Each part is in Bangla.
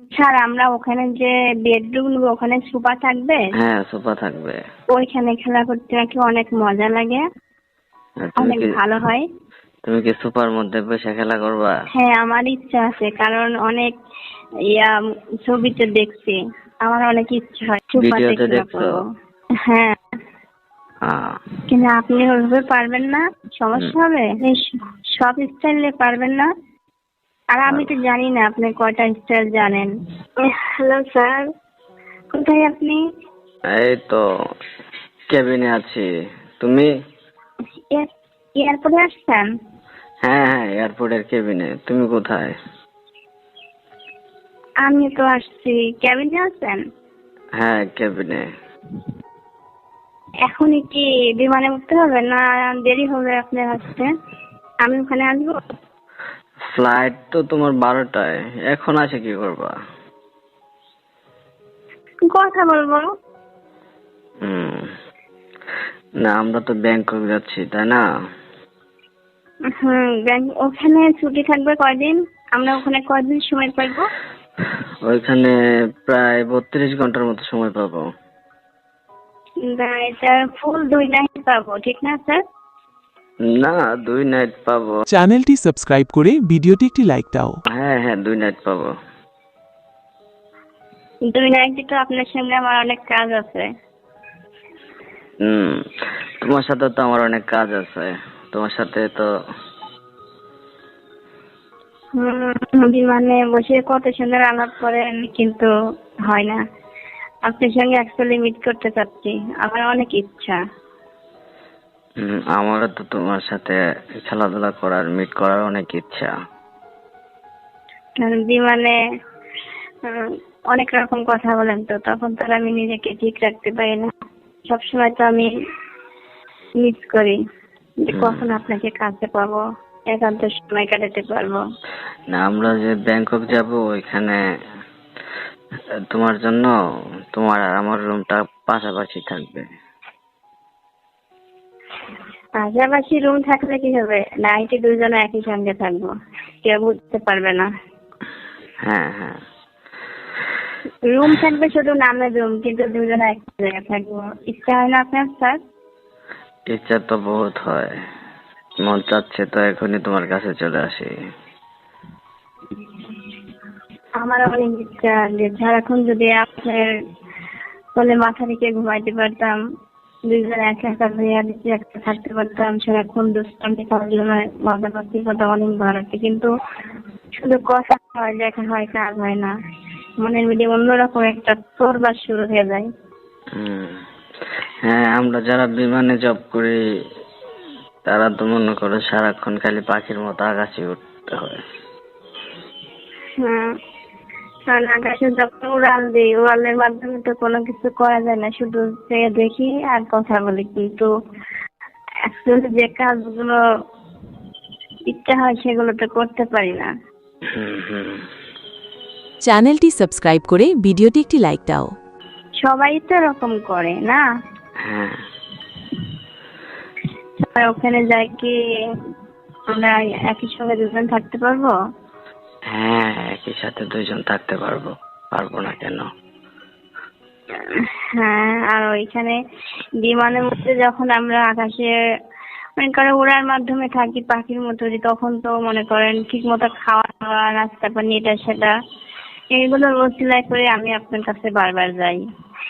স্যার আমরা ওখানে যে বেডরুম নেব ওখানে সোফা থাকবে? হ্যাঁ সোফা থাকবে। ওইখানে খেলা করতে নাকি অনেক মজা লাগে। তুমি অনেক কি ভালো হয়। তুমি কি সোফার মধ্যে বসে খেলা করবা? হ্যাঁ আমার ইচ্ছা আছে কারণ অনেক ইয়া ছবিতে দেখছি। আমার অনেক ইচ্ছা হয় সোফাতে ভিডিওতে খেলা দেখছ? করব। হ্যাঁ। আহ, কিন্তু আপনি ওইভাবে পারবেন না সমস্যা হবে? এই স- সব স্টাইলে পারবেন না। আর আমি তো জানি না আপনি কয়টা স্টাইল জানেন। হ্যালো স্যার কোথায় আপনি? এই তো কেবিনে আছি। তুমি? এয়ারপোর্টে আসছেন? হ্যাঁ হ্যাঁ এয়ারপোর্টের কেবিনে তুমি কোথায়? আমি তো আসছি। কেবিনে আছেন? হ্যাঁ কেবিনে এখনই কি বিমানে উঠতে হবে না দেরি হবে আপনার আসতে আমি ওখানে আসব। ফ্লাইট তো তোমার বারোটায়। এখন আসে কি করবা? কথা বলব। হুম। না আমরা তো ব্যাংকক যাচ্ছি তাই না? হুম ব্যাংক- ওখানে ছুটি থাকবে কয়দিন? আমরা ওখানে কয়দিন সময় পাবো? ওইখানে প্রায় বত্রিশ ঘণ্টার মতো সময় পাবো। না, এটা ফুল দুই নাইট পাবো ঠিক না স্যার না দুই নাইট পাবো। চ্যানেলটি সাবস্ক্রাইব করে ভিডিওটি একটি লাইক দাও। হ্যাঁ হ্যাঁ দুই নাইট পাবো। দুই নাইট তো আপনার সঙ্গে আমার অনেক কাজ আছে। হুম তোমার সাথে তো আমার অনেক কাজ আছে। তোমার সাথে তো বিমানে বসে কত সুন্দর আলাপ করেন কিন্তু হয় না। আপনার সঙ্গে অ্যাকচুয়ালি মিট করতে চাচ্ছি। আমার অনেক ইচ্ছা। আমারও তো তোমার সাথে খেলাধুলা করার মিট করার অনেক ইচ্ছা। কারণ বিমানে উম, অনেক রকম কথা বলেন তো তখন তো আমি নিজেকে ঠিক রাখতে পারি না। সবসময় তো আমি মিস করি যে কখন আপনাকে কাছে পাবো একান্ত সময় কাটাতে পারব। না আমরা যে ব্যাংকক যাব ওইখানে তোমার জন্য তোমার আর আমার রুমটা পাশাপাশি থাকবে। পাশাপাশি রুম থাকলে কি হবে? নাইটে দুজনে একই সঙ্গে থাকব। কেউ বুঝতে পারবে না। হ্যাঁ হ্যাঁ। রুম থাকবে শুধু নামের রুম কিন্তু দুজনে এক জায়গায় থাকব। ইচ্ছা হয় না আপনার স্যার? ইচ্ছা তো বহুত হয়। মন চাচ্ছে তো এখনই তোমার কাছে চলে আসি। আমার অনেক ইচ্ছা যে সারাক্ষণ যদি আপনার কোলে মাথা রেখে ঘুমাইতে পারতাম দুইজন একা একা ভাইয়া একটা থাকতে পারতাম সারাক্ষণ দুষ্টান্তি খেলাধুলা মজা করতে পারতাম অনেক ভালো লাগতো কিন্তু শুধু কথা হয় দেখা হয় কাজ হয় না। মনের মধ্যে অন্যরকম একটা তোরবার শুরু হয়ে যায়। হ্যাঁ আমরা যারা বিমানে জব করি তারা তো মনে করো সারাক্ষণ খালি পাখির মতো আকাশে উঠতে হয়। হ্যাঁ। কারণ আকাশে যখন উড়াল দিই উড়ালের মাধ্যমে তো কোনো কিছু করা যায় না শুধু চেয়ে দেখি আর কথা বলি। কিন্তু অ্যাকচুয়ালি যে কাজগুলো ইচ্ছা হয় সেগুলো তো করতে পারি না। চ্যানেলটি সাবস্ক্রাইব করে ভিডিওটি একটি লাইক দাও। সবাই তো এরকম করে না? হ্যাঁ। সবাই ওখানে যাই কি আমরা একই সঙ্গে দুজন থাকতে পারব? হ্যাঁ একই সাথে দুইজন থাকতে পারব। পারব না কেন? হ্যাঁ আর ওইখানে বিমানের মধ্যে যখন আমরা আকাশে মনে করেন উড়ার মাধ্যমে থাকি পাখির মতো যে তখন তো মনে করেন ঠিক মতো খাওয়া দাওয়া নাস্তা পানি এটা সেটা এগুলোর ওসিলায় করে আমি আপনার কাছে বারবার যাই।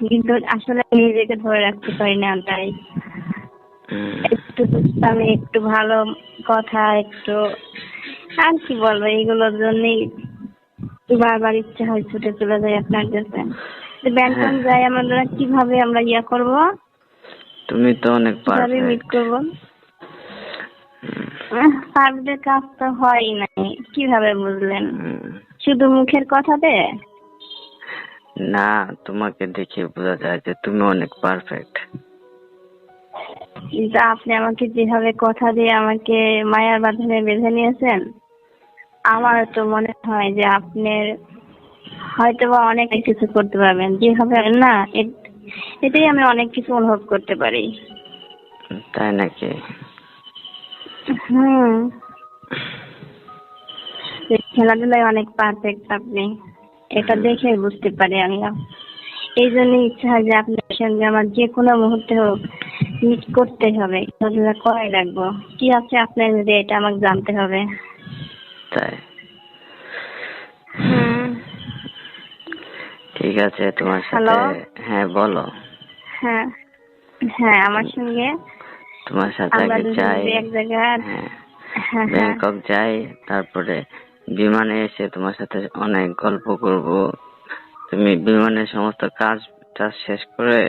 কিন্তু আসলে নিজেকে ধরে রাখতে পারি না তাই। একটু দুষ্টামি একটু ভালো কথা একটু আর কি বলব এইগুলোর জন্যই বারবার ইচ্ছা হয় ছুটে চলে যাই আপনার কাছে। ব্যাংকক হ্যাঁ। যাই আমরা কীভাবে আমরা ইয়া করব? তুমি তো অনেক কীভাবে মিট করব? পারদের কাজ তো হয়ই নাই কীভাবে বুঝলেন? শুধু মুখের কথাতে না তোমাকে দেখে বোঝা যায় যে তুমি অনেক পারফেক্ট কিন্তু আপনি আমাকে যেভাবে কথা দিয়ে আমাকে মায়ার বাঁধনে বেঁধে নিয়েছেন আমার তো মনে হয় যে আপনার হয়তো বা অনেক কিছু করতে পারবেন। যেভাবে না এটাই আমি অনেক কিছু অনুভব করতে পারি। তাই নাকি? হুম। খেলাধুলায় অনেক পারফেক্ট আপনি। এটা দেখে বুঝতে পারি আমি। এই জন্য ইচ্ছা হয় যে আপনার সঙ্গে আমার যে কোনো মুহূর্তে হোক মিট করতে হবে। খেলাধুলা করাই রাখব কি আছে আপনার যদি এটা আমাকে জানতে হবে? তাই? হুম। ঠিক আছে তোমার সাথে? হ্যাঁ বলো। হ্যাঁ। হ্যাঁ আমার সঙ্গে তোমার সাথে আগে যাই। এক জায়গায় হ্যাঁ। হ্যাঁ হ্যাঁ। ব্যাংকক যাই তারপরে বিমানে এসে তোমার সাথে অনেক গল্প করব। তুমি বিমানের সমস্ত কাজ টাজ শেষ করে?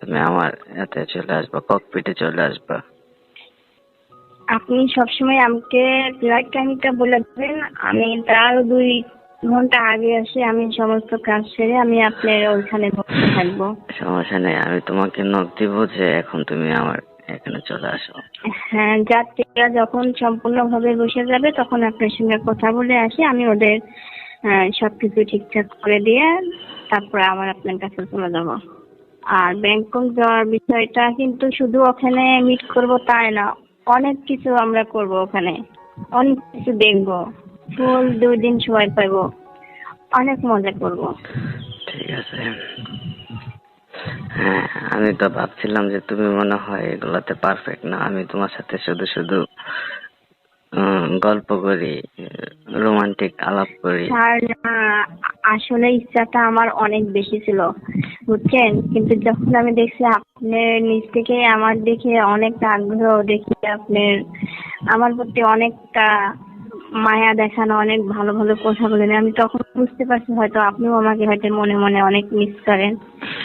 তুমি আমার এতে চলে আসবা ককপিটে চলে আসবা। আপনি সবসময় আমাকে ফ্লাইট টাইমটা বলে দেবেন। আমি তার দুই ঘণ্টা আগে এসে আমি সমস্ত কাজ সেরে আমি আপনার ওইখানে থাকব। সমস্যা নেই আমি তোমাকে নক দিব যে এখন তুমি আমার এখানে চলে আসো। হ্যাঁ যাত্রীরা যখন সম্পূর্ণভাবে বসে যাবে তখন আপনার সঙ্গে কথা বলে আসি আমি ওদের সবকিছু ঠিকঠাক করে দিয়ে তারপরে আবার আপনার কাছে চলে যাব। আর ব্যাংকক যাওয়ার বিষয়টা কিন্তু শুধু ওখানে মিট করব তাই না অনেক কিছু আমরা করব ওখানে। অনেক কিছু দেখব। ফুল দুই দিন সময় পাইব অনেক মজা করব। ঠিক আছে। হ্যাঁ আমি তো ভাবছিলাম যে তুমি মনে হয় এগুলাতে পারফেক্ট না। আমি তোমার সাথে শুধু শুধু গল্প করি রোমান্টিক আলাপ করি। স্যার আসলে ইচ্ছাটা আমার অনেক বেশি ছিল বুঝছেন? কিন্তু যখন আমি দেখছি আপনার নিজ থেকে আমার দেখে অনেকটা আগ্রহ দেখি আপনার আমার প্রতি অনেকটা মায়া দেখানো অনেক ভালো ভালো কথা বলেন। আমি তখন বুঝতে পারছি হয়তো আপনিও আমাকে হয়তো মনে মনে অনেক মিস করেন।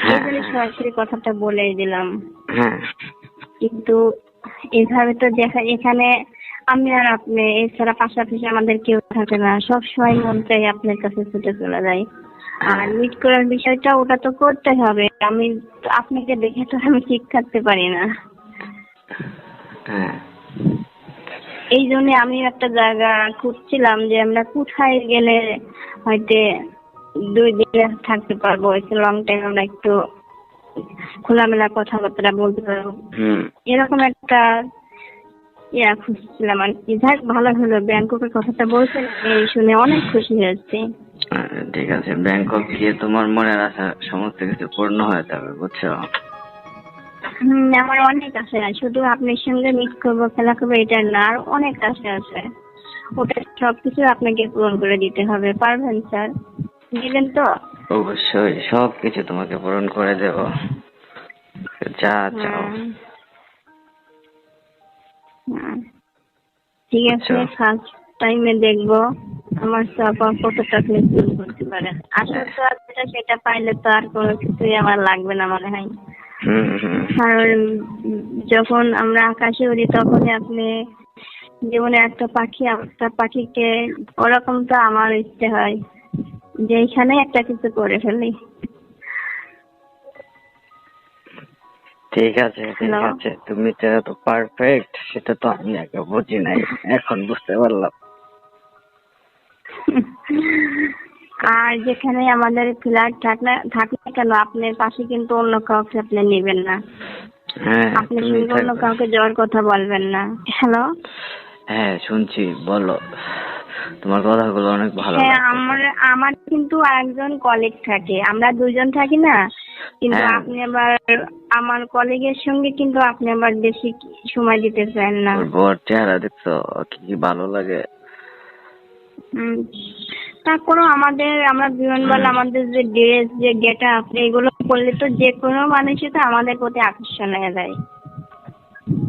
এই হ্যাঁ। সরাসরি কথাটা বলেই দিলাম। হ্যাঁ। কিন্তু এভাবে তো দেখা এখানে আমি আর আপনি এছাড়া পাশাপাশি আমাদের কেউ থাকে না। সব সময় মন চাই আপনার কাছে ছুটে চলে যাই। আর মিট করার বিষয়টা ওটা তো করতে হবে। আমি আপনাকে দেখে তো আমি ঠিক থাকতে পারি না। হ্যাঁ। এই জন্য আমি একটা জায়গা খুঁজছিলাম যে আমরা কোথায় গেলে হয়তো দুই দিনে থাকতে পারব। একটু লং টাইম আমরা একটু খোলামেলা কথাবার্তা বলতে পারব। এরকম একটা ইয়া খুঁজছিলাম আর কি। যাক ভালো হলো। ব্যাংককের কথাটা বলছেন এই শুনে অনেক খুশি হয়েছি। ঠিক আছে ব্যাংকক গিয়ে তোমার মনের আশা সমস্ত কিছু পূর্ণ হয়ে যাবে বুঝছ? হম আমার অনেক আশা আছে। শুধু আপনার সঙ্গে মিট করব খেলা করব এটা না আর অনেক আশা আছে। ওটা সবকিছু আপনাকে পূরণ করে দিতে হবে। পারবেন স্যার? দিবেন তো? অবশ্যই সবকিছু তোমাকে পূরণ করে দেব। যা চাও। ঠিক আছে আচ্ছা। ফার্স্ট টাইমে দেখব। আমার চাপা কতটা পূরণ করতে পারেন আসলে তো আর যেটা সেটা পাইলে তো আর কোনো কিছুই আমার লাগবে না মনে হয়। উম যখন আমরা আকাশে উড়ি তখনই আপনি জীবনে একটা পাখি একটা পাখিকে ওরকম তো আমার ইচ্ছে হয় যে এখানে একটা কিছু করে ফেলি। ঠিক আছে ঠিক আছে। তুমি তো এত পারফেক্ট সেটা তো আমি আগে বুঝি নাই। এখন বুঝতে পারলাম। আর যেখানে আমাদের ফ্ল্যাট থাকলে থাকলে কেন? আপনার পাশে কিন্তু অন্য কাউকে আপনি নেবেন না। হ্যাঁ আপনি শুধু অন্য কাউকে যাওয়ার কথা বলবেন না। হ্যালো হ্যাঁ শুনছি বলো। তোমার কথাগুলো অনেক ভালো হ্যাঁ আমার আমার কিন্তু একজন কলিগ থাকে। আমরা দুজন থাকি না। কিন্তু হ্যাঁ। আপনি আবার আমার কলিগের সঙ্গে কিন্তু আপনি আবার বেশি সময় দিতে চান না। ওর চেহারা দেখছ? কি ভালো লাগে? হুম। তারপরেও আমাদের আমরা বিমানবালা আমাদের যে ড্রেস যে গেট আপ এগুলো করলে তো যে কোনো মানুষই তো আমাদের প্রতি আকর্ষণ হয়ে যায়।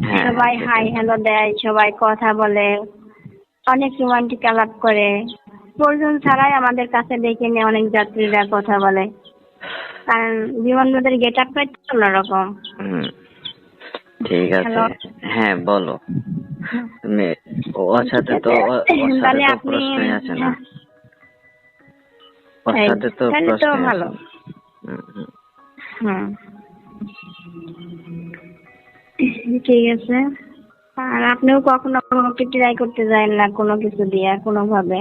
হ্যাঁ সবাই। হাই হ্যালো দেয় সবাই কথা বলে অনেক রোমান্টিক আলাপ করে। প্রয়োজন ছাড়াই আমাদের কাছে ডেকে নিয়ে অনেক যাত্রীরা কথা বলে। কারণ বিমানবন্দরের গেট আপটাই তো অন্যরকম হুম। ঠিক আছে। হ্যাঁ বলো। তুমি ওর সাথে তো ওর সাথে তাহলে তো আপনি প্রশ্নই আছে না। ওর সাথে তো ভালো। হুম, ঠিক আছে। আর আপনিও কখনো আমাকে ট্রাই করতে যায় না কোনো কিছু দিয়ে কোনো ভাবে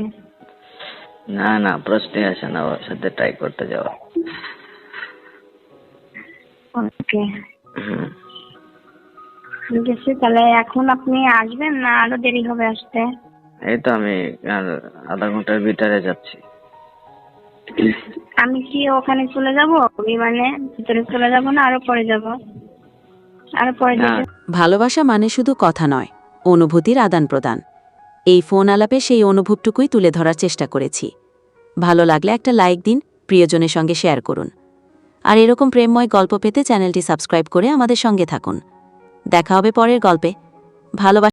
না না প্রশ্নই আসে না ওর সাথে ট্রাই করতে যাওয়া ওকে। ঠিক আছে তাহলে এখন আপনি আসবেন না আরও দেরি হবে আসতে? এই তো আমি আর আধা ঘণ্টার ভিতরে যাচ্ছি। আমি কি ওখানে চলে যাব? বিমানে? ভিতরে চলে যাব না আরও পরে যাব? আরও পরে যেতে ভালোবাসা মানে শুধু কথা নয় অনুভূতির আদান প্রদান। এই ফোন আলাপে সেই অনুভবটুকুই তুলে ধরার চেষ্টা করেছি। ভালো লাগলে একটা লাইক দিন প্রিয়জনের সঙ্গে শেয়ার করুন। আর এরকম প্রেমময় গল্প পেতে চ্যানেলটি সাবস্ক্রাইব করে আমাদের সঙ্গে থাকুন। দেখা হবে পরের গল্পে। ভালোবাসা